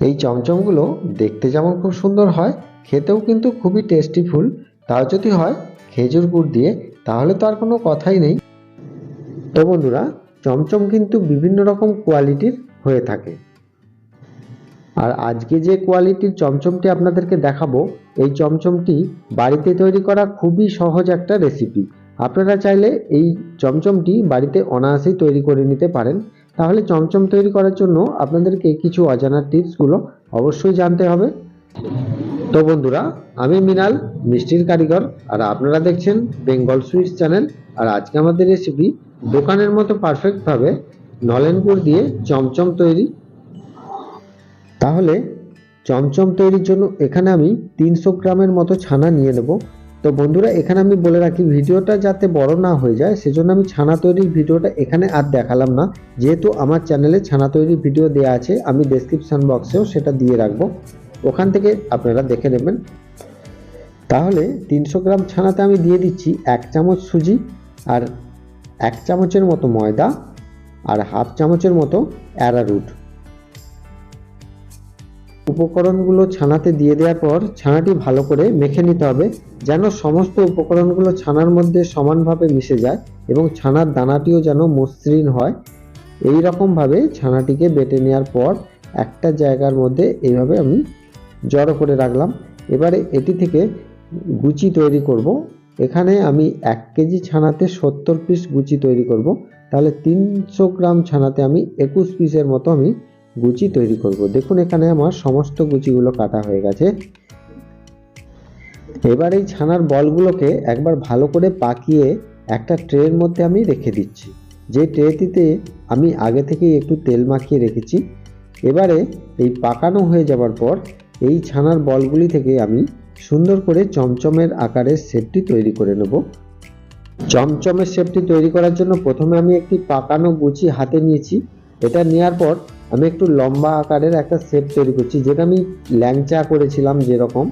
এই চমচমগুলো দেখতে যেমন খুব সুন্দর হয়, খেতেও কিন্তু খুবই টেস্টিফুল তাও যদি হয় খেজুর গুড় দিয়ে, তাহলে তো আর কোনো কথাই নেই। তো বন্ধুরা, চমচম কিন্তু বিভিন্ন রকম কোয়ালিটির হয়ে থাকে। আর আজকে যে কোয়ালিটির চমচমটি আপনাদেরকে দেখাবো, এই চমচমটি বাড়িতে তৈরি করা খুবই সহজ একটা রেসিপি আপনারা চাইলে এই চমচমটি বাড়িতে অনায়াসেই তৈরি করে নিতে পারেন। তাহলে চমচম তৈরি করার জন্য আপনাদেরকে কিছু অজানা টিপসগুলো অবশ্যই জানতে হবে। তো বন্ধুরা, আমি মিনাল, মিষ্টির কারিগর, আর আপনারা দেখছেন বেঙ্গল সুইটস চ্যানেল। আর আজকে আমাদের রেসিপি দোকানের মতো পারফেক্টভাবে নলেনপুর দিয়ে চমচম তৈরি। তাহলে চমচম তৈরির জন্য এখানে আমি তিনশো গ্রামের মতো ছানা নিয়ে নেব। তো বন্ধুরা, এখানে আমি বলে রাখি, ভিডিওটা যাতে বড় না হয়ে যায়, সেজন্য আমি ছানা তৈরির ভিডিওটা এখানে আর দেখালাম না। যেহেতু আমার চ্যানেলে ছানা তৈরির ভিডিও দেওয়া আছে, আমি ডেসক্রিপশন বক্সেও সেটা দিয়ে রাখব। ওখান থেকে আপনারা দেখে নেবেন। তাহলে তিনশো গ্রাম ছানাতে আমি দিয়ে দিচ্ছি এক চামচ সুজি আর এক চামচের মতো ময়দা আর হাফ চামচের মতো অ্যারারুট। উপকরণগুলো ছানাতে দিয়ে দেওয়ার পর ছানাটি ভালো করে মেখে নিতে হবে, যেন সমস্ত উপকরণগুলো ছানার মধ্যে সমানভাবে মিশে যায় এবং ছানার দানাটিও যেন মসৃণ হয়। এই রকমভাবে ছানাটিকে বেটে নেওয়ার পর একটা জায়গার মধ্যে এইভাবে আমি জড়ো করে রাখলাম। এবারে এটি থেকে গুচি তৈরি করব। এখানে আমি এক কেজি ছানাতে সত্তর পিস গুচি তৈরি করব। তাহলে তিনশো গ্রাম ছানাতে আমি একুশ পিসের মতো আমি গুচি তৈরি করব। দেখুন এখানে আমার সমস্ত গুচিগুলো কাটা হয়ে গেছে। এবার এই ছানার বলগুলোকে একবার ভালো করে পাকিয়ে একটা ট্রের মধ্যে আমি রেখে দিচ্ছি। যে ট্রেটিতে আমি আগে থেকেই একটু তেল মাখিয়ে রেখেছি, এবারে এই পাকানো হয়ে যাবার পর এই ছানার বলগুলি থেকে আমি সুন্দর করে চমচমের আকারের শেপটি তৈরি করে নেব। চমচমের শেপটি তৈরি করার জন্য প্রথমে আমি একটি পাকানো গুচি হাতে নিয়েছি। এটা নেওয়ার পর আমি একটু লম্বা আকারের একটা শেপ তৈরি করছি, যেটা আমি ল্যাংচা করেছিলাম যেরকম,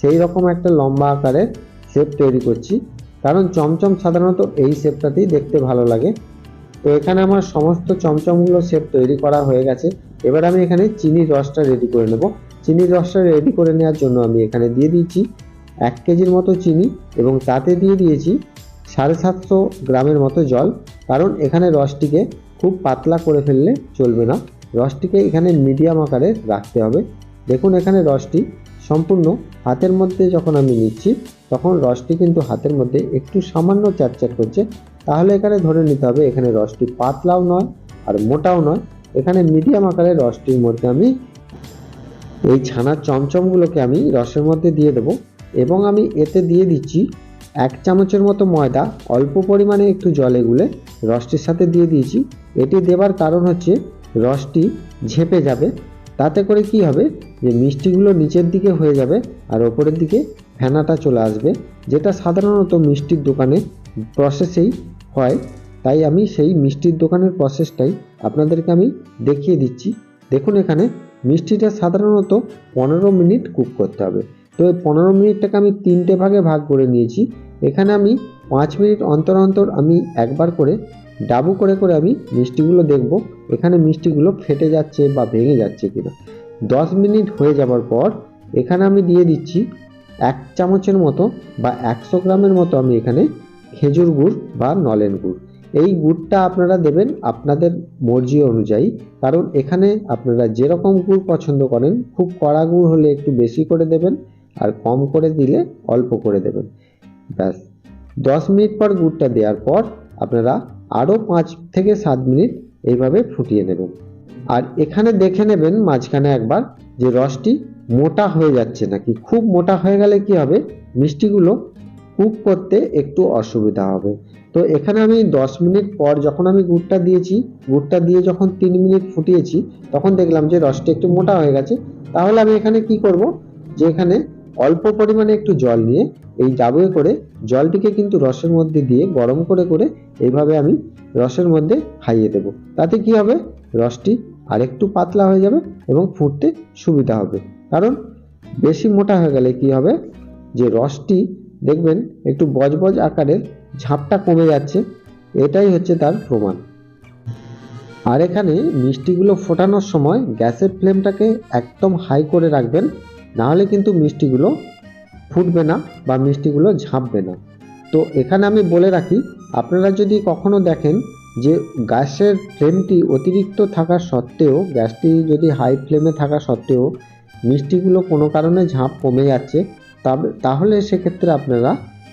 সেই রকম একটা লম্বা আকারের শেপ তৈরি করছি। কারণ চমচম সাধারণত এই শেপটাতেই দেখতে ভালো লাগে। তো এখানে আমার সমস্ত চমচমগুলো শেপ তৈরি করা হয়ে গেছে। এবার আমি এখানে চিনির রসটা রেডি করে নেব। চিনির রসটা রেডি করে নেওয়ার জন্য আমি এখানে দিয়ে দিচ্ছি এক কেজির মতো চিনি এবং তাতে দিয়ে দিয়েছি সাড়ে সাতশো গ্রামের মতো জল। কারণ এখানে রসটিকে খুব পাতলা করে ফেললে চলবে না। রসটিকে এখানে মিডিয়াম আকারে রাখতে হবে। দেখুন এখানে রসটি সম্পূর্ণ হাতের মধ্যে যখন আমি নিচ্ছি, তখন রসটি কিন্তু হাতের মধ্যে একটু সামান্য চ্যাটচ্যাট করছে। তাহলে এখানে ধরে নিতে হবে, এখানে রসটি পাতলাও নয় আর মোটাও নয়। এখানে মিডিয়াম আকারের রসটির মধ্যে আমি এই ছানার চমচমগুলোকে আমি রসের মধ্যে দিয়ে দেবো এবং আমি এতে দিয়ে দিচ্ছি এক চামচের মতো ময়দা। অল্প পরিমাণে একটু জলে গুলে রসটির সাথে দিয়ে দিয়েছি। এটি দেবার কারণ হচ্ছে রসটি ঝেপে যাবে। তাতে করে কি হবে? যে মিষ্টিগুলো নিচের দিকে হয়ে যাবে আর ওপরের দিকে ফেনাটা চলে আসবে, যেটা সাধারণত মিষ্টির দোকানে প্রসেসেই হয়। তাই আমি সেই মিষ্টির দোকানের প্রসেসটাই আপনাদেরকে আমি দেখিয়ে দিচ্ছি। দেখুন এখানে মিষ্টিটা সাধারণত পনেরো মিনিট কুক করতে হবে। তো এই পনেরো মিনিটটাকে আমি তিনটে ভাগে ভাগ করে নিয়েছি। এখানে আমি পাঁচ মিনিট অন্তর অন্তর আমি একবার করে ডাবু করে করে আমি মিষ্টিগুলো দেখব, এখানে মিষ্টিগুলো ফেটে যাচ্ছে বা ভেঙে যাচ্ছে কিনা। দশ মিনিট হয়ে যাবার পর এখানে আমি দিয়ে দিচ্ছি এক চামচের মতো বা একশো গ্রামের মতো আমি এখানে খেজুর গুড় বা নলেন গুড়। এই গুড়টা আপনারা দেবেন আপনাদের মর্জি অনুযায়ী, কারণ এখানে আপনারা যেরকম গুড় পছন্দ করেন, খুব কড়া গুড় হলে একটু বেশি করে দেবেন আর কম করে দিলে অল্প করে দেবেন। ব্যাস। দশ মিনিট পর গুড়টা দেওয়ার পর আপনারা আরও পাঁচ থেকে সাত মিনিট এইভাবে ফুটিয়ে নেবেন। আর এখানে দেখে নেবেন মাঝখানে একবার যে রসটি মোটা হয়ে যাচ্ছে নাকি। খুব মোটা হয়ে গেলে কি হবে? মিষ্টিগুলো কুক করতে একটু অসুবিধা হবে। তো এখানে আমি দশ মিনিট পর যখন আমি গুড়টা দিয়েছি, গুড়টা দিয়ে যখন তিন মিনিট ফুটিয়েছি, তখন দেখলাম যে রসটি একটু মোটা হয়ে গেছে। তাহলে আমি এখানে কি করব? যে এখানে অল্প পরিমাণে একটু জল নিয়ে এই ডাবুয়ে করে জলটিকে কিন্তু রসের মধ্যে দিয়ে গরম করে করে এইভাবে আমি রসের মধ্যে খাইয়ে দেব। তাতে কি হবে? রসটি আরেকটু পাতলা হয়ে যাবে এবং ফুটতে সুবিধা হবে। কারণ বেশি মোটা হয়ে গেলে কি হবে? যে রসটি দেখবেন একটু বজবজ আকারের ঝাপটা কমে যাচ্ছে, এটাই হচ্ছে তার প্রমাণ। আর এখানে মিষ্টিগুলো ফোটানোর সময় গ্যাসের ফ্লেমটাকে একদম হাই করে রাখবেন। নাহলে কিন্তু মিষ্টিগুলো ফুটবে না বা মিষ্টিগুলো ঝাঁপবে না। তো এখানে আমি বলে রাখি, আপনারা যদি কখনো দেখেন যে গ্যাসের ফ্লেমটি অতিরিক্ত থাকা সত্ত্বেও, গ্যাসটি যদি হাই ফ্লেমে থাকা সত্ত্বেও মিষ্টিগুলো কোনো কারণে ঝাঁপ কমে যাচ্ছে, তবে, তাহলে সেক্ষেত্রে আপনারা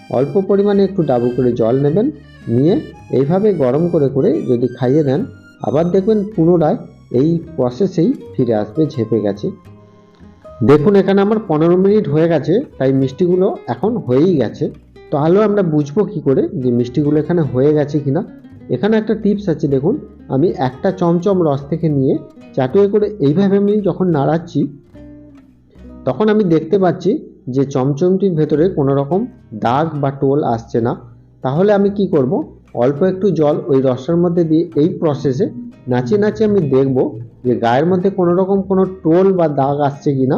অল্প পরিমাণে একটু ডাবু করে জল নেবেন, নিয়ে এইভাবে গরম করে করে যদি খাইয়ে দেন আবার দেখবেন পুনরায় এই প্রসেসেই ফিরে আসবে, ঝেপে গেছে। দেখুন, এখানে আমার পনেরো মিনিট হয়ে গেছে, তাই মিষ্টিগুলো এখন হয়েই গেছে। তাহলে আমরা বুঝব কি করে যে মিষ্টিগুলো এখানে হয়ে গেছে কিনা। এখানে একটা টিপস আছে, দেখুন, আমি একটা চমচম রস থেকে নিয়ে চাটুয়ে করে এইভাবে আমি যখন নাড়াচ্ছি, তখন আমি দেখতে পাচ্ছি যে চমচমটির ভেতরে কোনো রকম দাগ বা টোল আসছে না। তাহলে আমি কি করব? অল্প একটু জল ওই রসের মধ্যে দিয়ে এই প্রসেসে নাচিয়ে নাচিয়ে আমি দেখব যে গায়ের মধ্যে কোনো রকম কোনো টোল বা দাগ আসছে কি না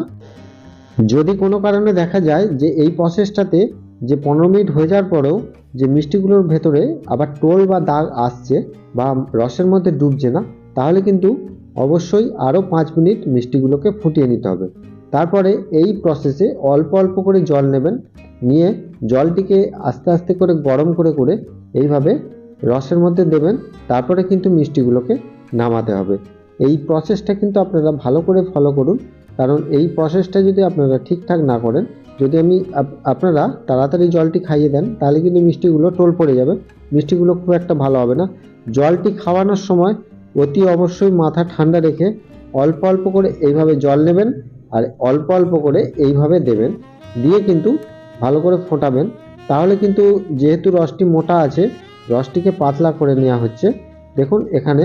যদি কোনো কারণে দেখা যায় যে এই প্রসেসটাতে যে পনেরো মিনিট হয়ে যাওয়ার পরেও যে মিষ্টিগুলোর ভেতরে আবার টোল বা দাগ আসছে বা রসের মধ্যে ডুবছে না, তাহলে কিন্তু অবশ্যই আরও পাঁচ মিনিট মিষ্টিগুলোকে ফুটিয়ে নিতে হবে। তারপরে এই প্রসেসে অল্প অল্প করে জল নেবেন, নিয়ে জলটিকে আস্তে আস্তে করে গরম করে করে এইভাবে রসের মধ্যে দেবেন, তারপরে কিন্তু মিষ্টিগুলোকে নামাতে হবে। এই প্রসেসটা কিন্তু আপনারা ভালো করে ফলো করুন, কারণ এই প্রসেসটা যদি আপনারা ঠিকঠাক না করেন, যদি আমি আপ- আপনারা তাড়াতাড়ি জলটি খাইয়ে দেন, তাহলে কিন্তু মিষ্টিগুলো টোল পড়ে যাবে। মিষ্টিগুলো খুব একটা ভালো হবে না। জলটি খাওয়ানোর সময় অতি অবশ্যই মাথা ঠান্ডা রেখে অল্প অল্প করে এইভাবে জল নেবেন, আর অল্প অল্প করে এইভাবে দেবেন। দিয়ে কিন্তু ভালো করে ফোটাবেন। তাহলে কিন্তু যেহেতু রসটি মোটা আছে, রসটিকে পাতলা করে নেওয়া হচ্ছে। দেখুন, এখানে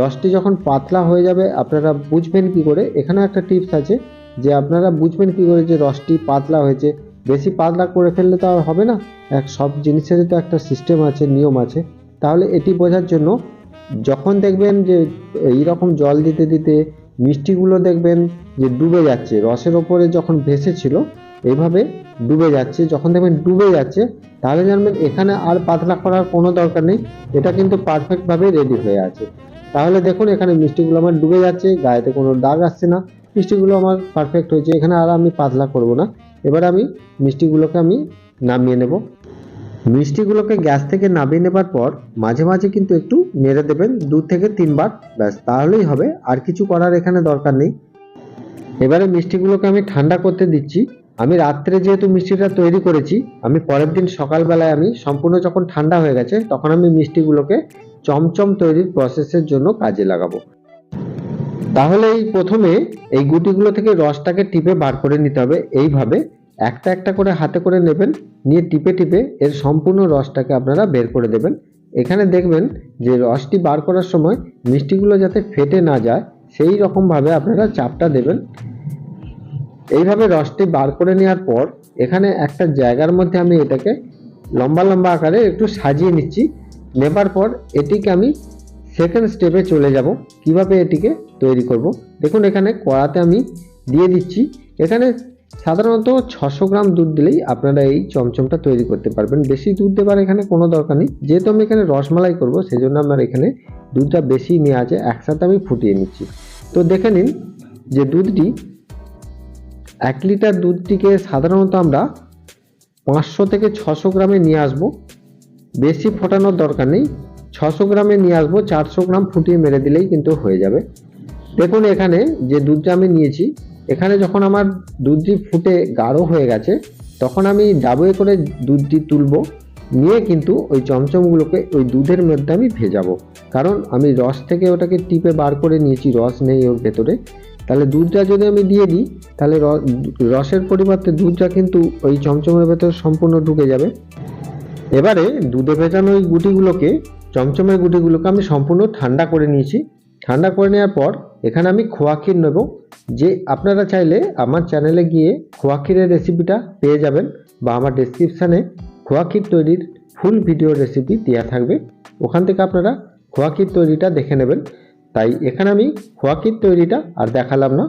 রসটি যখন পাতলা হয়ে যাবে, আপনারা বুঝবেন কি করে? এখানে একটা টিপস আছে যে আপনারা বুঝবেন কি করে যে রসটি পাতলা হয়েছে। বেশি পাতলা করে ফেললে তো আর হবে না। এক সব জিনিসেরই তো একটা সিস্টেম আছে, নিয়ম আছে। তাহলে এটি বোঝার জন্য যখন দেখবেন যে এই রকম জল দিতে দিতে মিষ্টিগুলো দেখবেন যে ডুবে যাচ্ছে, রসের ওপরে যখন ভেসে ছিল এইভাবে ডুবে যাচ্ছে। যখন দেখবেন ডুবে যাচ্ছে, তাহলে জানবেন এখানে আর পাতলা করার কোনো দরকার নেই। এটা কিন্তু পারফেক্টভাবে রেডি হয়ে আছে। তাহলে দেখুন, এখানে মিষ্টিগুলো আমার ডুবে যাচ্ছে, গায়েতে কোনো দাগ আসছে না। মিষ্টিগুলো আমার পারফেক্ট হয়েছে। এখানে আর আমি পাতলা করব না। এবার আমি মিষ্টিগুলোকে আমি নামিয়ে নেব। মিষ্টিগুলোকে গ্যাস থেকে নামিয়ে নেবার পর মাঝে মাঝে কিন্তু একটু নেড়ে দেবেন, দু থেকে তিনবার। ব্যাস, তাহলেই হবে। আর কিছু করার এখানে দরকার নেই। এবারে মিষ্টিগুলোকে আমি ঠান্ডা করতে দিচ্ছি। আমি রাত্রে যেহেতু মিষ্টিটা তৈরি করেছি, আমি পরের দিন সকালবেলায় আমি সম্পূর্ণ যখন ঠান্ডা হয়ে গেছে, তখন আমি মিষ্টিগুলোকে চমচম তৈরির প্রসেসের জন্য কাজে লাগাবো। তাহলে এই প্রথমে এই গুটিগুলো থেকে রসটাকে টিপে বার করে নিতে হবে। এইভাবে একটা একটা করে হাতে করে নেবেন, নিয়ে টিপে টিপে এর সম্পূর্ণ রসটাকে আপনারা বের করে দেবেন। এখানে দেখবেন যে রসটি বার করার সময় মিষ্টিগুলো যাতে ফেটে না যায়, সেই রকমভাবে আপনারা চাপটা দেবেন। এইভাবে রসটি বার করে নেওয়ার পর এখানে একটা জায়গার মধ্যে আমি এটাকে লম্বা লম্বা আকারে একটু সাজিয়ে নিচ্ছি। নেবার পর এটিকে আমি সেকেন্ড স্টেপে চলে যাব। কীভাবে এটিকে তৈরি করব? দেখুন, এখানে কড়াতে আমি দিয়ে দিচ্ছি। এখানে সাধারণত ছশো গ্রাম দুধ দিলেই আপনারা এই চমচমটা তৈরি করতে পারবেন। বেশি দুধ দেবার এখানে কোনো দরকার নেই। যেহেতু আমি এখানে রসমালাই করব সেই জন্য আমার এখানে দুধটা বেশি নেওয়া আছে। একসাথে আমি ফুটিয়ে নিচ্ছি। তো দেখে নিন যে দুধটি এক লিটার দুধটিকে সাধারণত আমরা পাঁচশো থেকে ছশো গ্রামে নিয়ে আসব। বেশি ফোটানোর দরকার নেই। ছশো গ্রামে নিয়ে আসব, চারশো গ্রাম ফুটিয়ে মেরে দিলেই কিন্তু হয়ে যাবে। দেখুন এখানে যে দুধটা আমি নিয়েছি, এখানে যখন আমার দুধটি ফুটে গাঢ় হয়ে গেছে, তখন আমি ডাবুয়ে করে দুধটি তুলবো। নিয়ে কিন্তু ওই চমচমগুলোকে ওই দুধের মধ্যে আমি ভেজাবো। কারণ আমি রস থেকে ওটাকে টিপে বার করে নিয়েছি, রস নেই ওর ভেতরে। তাহলে দুধটা যদি আমি দিয়ে দিই, তাহলে রসের পরিবর্তে দুধটা কিন্তু ওই চমচমের ভেতরে সম্পূর্ণ ঢুকে যাবে। এবারে দুধে ভেজানো ওই গুটিগুলোকে, চমচমের গুটিগুলোকে আমি সম্পূর্ণ ঠান্ডা করে নিয়েছি। ঠান্ডা করে নেওয়ার পর এখানে আমি খোয়া ক্ষীর নেব। যে আপনারা চাইলে আমার চ্যানেলে গিয়ে খোয়া ক্ষীরের রেসিপিটা পেয়ে যাবেন বা আমার ডেসক্রিপশানে খোয়া ক্ষীর তৈরির ফুল ভিডিও রেসিপি দেওয়া থাকবে। ওখান থেকে আপনারা খোয়া ক্ষীর তৈরিটা দেখে নেবেন। তাই এখানে আমি খোয়া ক্ষীর তৈরিটা আর দেখালাম না।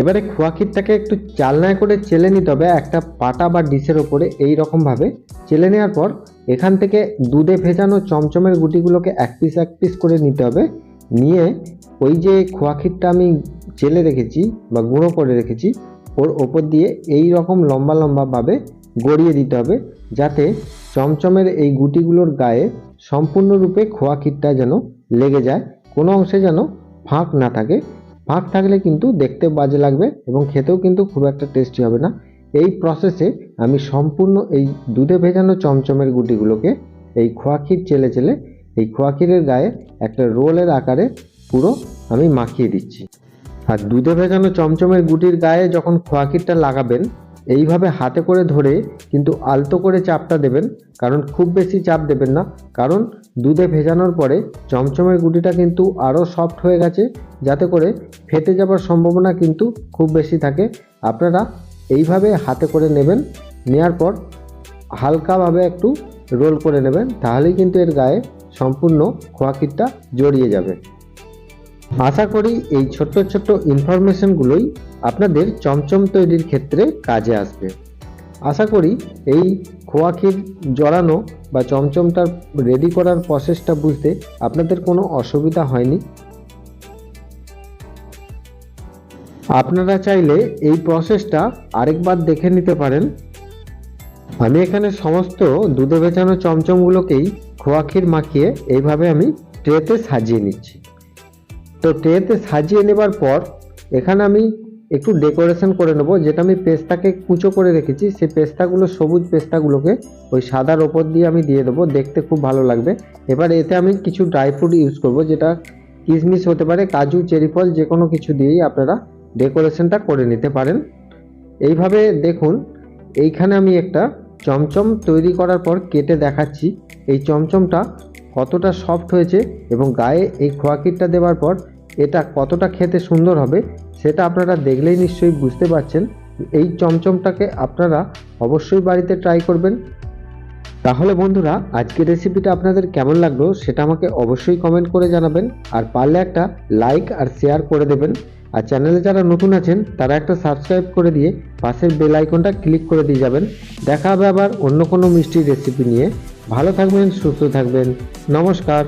এবারে খোয়া ক্ষীরটাকে একটু চালনায় করে চেলে নিতে হবে, একটা পাটা বা ডিশের ওপরে এই রকমভাবে চেলে নেওয়ার পর এখান থেকে দুধে ভেজানো চমচমের গুটিগুলোকে এক পিস এক পিস করে নিতে হবে। নিয়ে ওই যে খোয়া ক্ষীরটা আমি চেলে রেখেছি বা গুঁড়ো করে রেখেছি, ওর ওপর দিয়ে এই রকম লম্বা লম্বাভাবে গড়িয়ে দিতে হবে, যাতে চমচমের এই গুটিগুলোর গায়ে সম্পূর্ণরূপে খোয়া ক্ষীরটা যেন লেগে যায়। কোনো অংশে যেন ফাঁক না থাকে। ফাঁক থাকলে কিন্তু দেখতে বাজে লাগবে এবং খেতেও কিন্তু খুব একটা টেস্টি হবে না। এই প্রসেসে আমি সম্পূর্ণ এই দুধে ভেজানো চমচমের গুটিগুলোকে, এই খোয়া ক্ষীর চেলে চেলে, এই খোয়া ক্ষীরের গায়ে একটা রোলের আকারে পুরো আমি মাখিয়ে দিচ্ছি। আর দুধে ভেজানো চমচমের গুটির গায়ে যখন খোয়া ক্ষীরটা লাগাবেন এইভাবে হাতে করে ধরে কিন্তু আলতো করে চাপটা দেবেন, কারণ খুব বেশি চাপ দেবেন না, কারণ দুধে ভেজানোর পরে চমচমের গুটিটা কিন্তু আরও সফট হয়ে গেছে, যাতে করে ফেটে যাবার সম্ভাবনা কিন্তু খুব বেশি থাকে। আপনারা এইভাবে হাতে করে নেবেন, নেয়ার পর হালকাভাবে একটু রোল করে নেবেন, তাহলেই কিন্তু এর গায়ে সম্পূর্ণ খোয়া ক্ষীরটা জড়িয়ে যাবে। আশা করি এই ছোট্ট ছোট্ট ইনফরমেশনগুলোই আপনাদের চমচম তৈরির ক্ষেত্রে কাজে আসবে। আশা করি এই খোয়া ক্ষীর জড়ানো বা চমচমটা রেডি করার প্রসেসটা বুঝতে আপনাদের কোনো অসুবিধা হয়নি। আপনারা চাইলে এই প্রসেসটা আরেকবার দেখে নিতে পারেন। আমি এখানে সমস্ত দুধে ভেজানো চমচমগুলোকেই খোয়া ক্ষীর মাখিয়ে এইভাবে আমি ট্রেতে সাজিয়ে নিচ্ছি। তো ট্রেতে সাজিয়ে নেবার পর এখানে আমি একটু ডেকোরেশন করে নেব। যেটা আমি পেস্তাকে কুচো করে রেখেছি, সেই পেস্তাগুলো, সবুজ পেস্তাগুলোকে ওই সাদার ওপর দিয়ে আমি দিয়ে দেবো। দেখতে খুব ভালো লাগবে। এবার এতে আমি কিছু ড্রাই ফ্রুট ইউজ করব, যেটা কিশমিশ হতে পারে, কাজু চেরি ফল যে কোনো কিছু দিয়েই আপনারা ডেকোরেশনটা করে নিতে পারেন। এইভাবে দেখুন, এইখানে আমি একটা চমচম তৈরি করার পর কেটে দেখাচ্ছি। এই চমচমটা কতটা সফট হয়েছে এবং গায়ে এই খোয়াকিটটা দেওয়ার পর এটা কতটা খেতে সুন্দর হবে সেটা আপনারা দেখলেই নিশ্চয়ই বুঝতে পারছেন। এই চমচমটাকে আপনারা অবশ্যই বাড়িতে ট্রাই করবেন। তাহলে বন্ধুরা, আজকের রেসিপিটা আপনাদের কেমন লাগল সেটা আমাকে অবশ্যই কমেন্ট করে জানাবেন। আর পারলে একটা লাইক আর শেয়ার করে দেবেন। আর চ্যানেলে যারা নতুন আছেন, তারা একটা সাবস্ক্রাইব করে দিয়ে পাশের বেল আইকনটা ক্লিক করে দিয়ে যাবেন। দেখা হবে আবার অন্য কোনো মিষ্টির রেসিপি নিয়ে। ভালো থাকবেন, সুস্থ থাকবেন। নমস্কার।